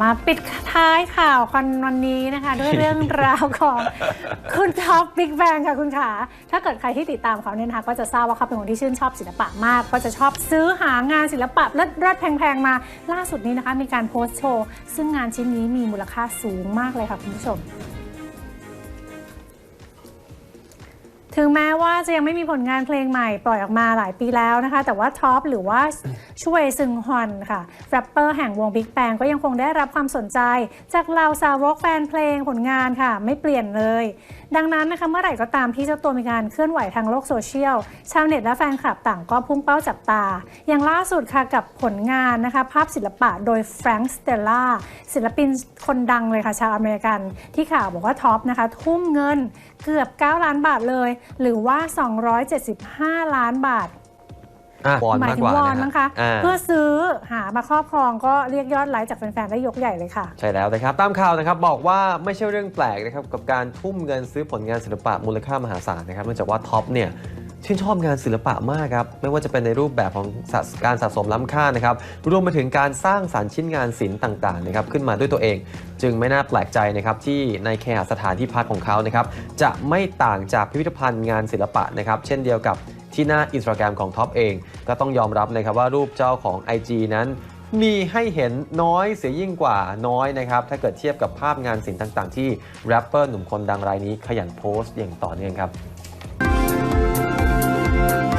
มาปิดท้ายข่าวคันวันนี้นะคะ ด้วยเรื่องราวของคุณท็อปบิ๊กแบงค่ะคุณขาถ้าเกิดใครที่ติดตามเขาเนี่ยนะคะก็จะทราบว่าเขาเป็นคนที่ชื่นชอบศิลปะมาก ก็จะชอบซื้อหางานศิลปะเลิศๆแพงๆมา ล่าสุดนี้นะคะ มีการโพสต์โชว์ ซึ่งงานชิ้นนี้มีมูลค่าสูงมากเลยค่ะคุณผู้ชม ถึงแม้ว่าจะยังไม่มีผลงานเพลงใหม่ปล่อยออกมาหลายปีแล้วนะคะ แต่ว่าท็อปหรือว่าช่วยซึงฮอนค่ะแรปเปอร์แห่งวง Big Bang ก็ยังคงได้รับความสนใจ จากเหล่าสาวกแฟนเพลงผลงานค่ะ ไม่เปลี่ยนเลย ดังนั้นนะคะเมื่อไหร่ก็ตามที่เจ้าตัวมีการเคลื่อนไหวทางโลกโซเชียล ชาวเน็ตและแฟนคลับต่างก็พุ่งเป้าจับตา อย่างล่าสุดค่ะกับผลงานนะคะ ภาพศิลปะโดยแฟรงค์สเตลล่าศิลปินคนดังเลยค่ะชาวอเมริกัน ที่ข่าวบอกว่าท็อปนะคะทุ่มเงินเกือบ 9 ล้านบาทเลยหรือว่า 275 ล้านบาทอะวอนหมายมากถึกงว่าวอนนะมั้งฮะคะอ่า เพื่อซื้อหามาครอบครองก็เรียกยอดไลค์จากแฟนๆได้ยกใหญ่เลยค่ะ ใช่แล้วนะครับ ตามข่าวนะครับบอกว่าไม่ใช่เรื่องแปลกนะครับกับการทุ่มเงินซื้อผลงานศิลปะมูลค่ามหาศาลนะครับเนื่องจากว่าท็อปเนี่ย ชื่นชอบงานศิลปะมากครับ ไม่ว่าจะเป็นในรูปแบบของการสะสมล้ำค่านะครับ รวมไปถึงการสร้างสารรค์ชิ้นงานศิลป์ต่างๆนะครับขึ้นมาด้วยตัวเอง จึงไม่น่าแปลกใจนะครับที่ในเคหสถานที่พักของเขานะครับจะไม่ต่างจากพิพิธภัณฑ์งานศิลปะนะครับเช่นเดียวกับที่หน้าอินสตาแกรมของท็อปเอง ก็ต้องยอมรับนะครับว่ารูปเจ้าของ IG นั้นมีให้เห็นน้อยเสียยิ่งกว่าน้อยนะครับ ถ้าเกิดเทียบกับภาพงานศิลป์ต่างๆ ที่แรปเปอร์หนุ่มคนดังรายนี้ขยันโพสต์อย่างต่อเนื่องครับ Thank you.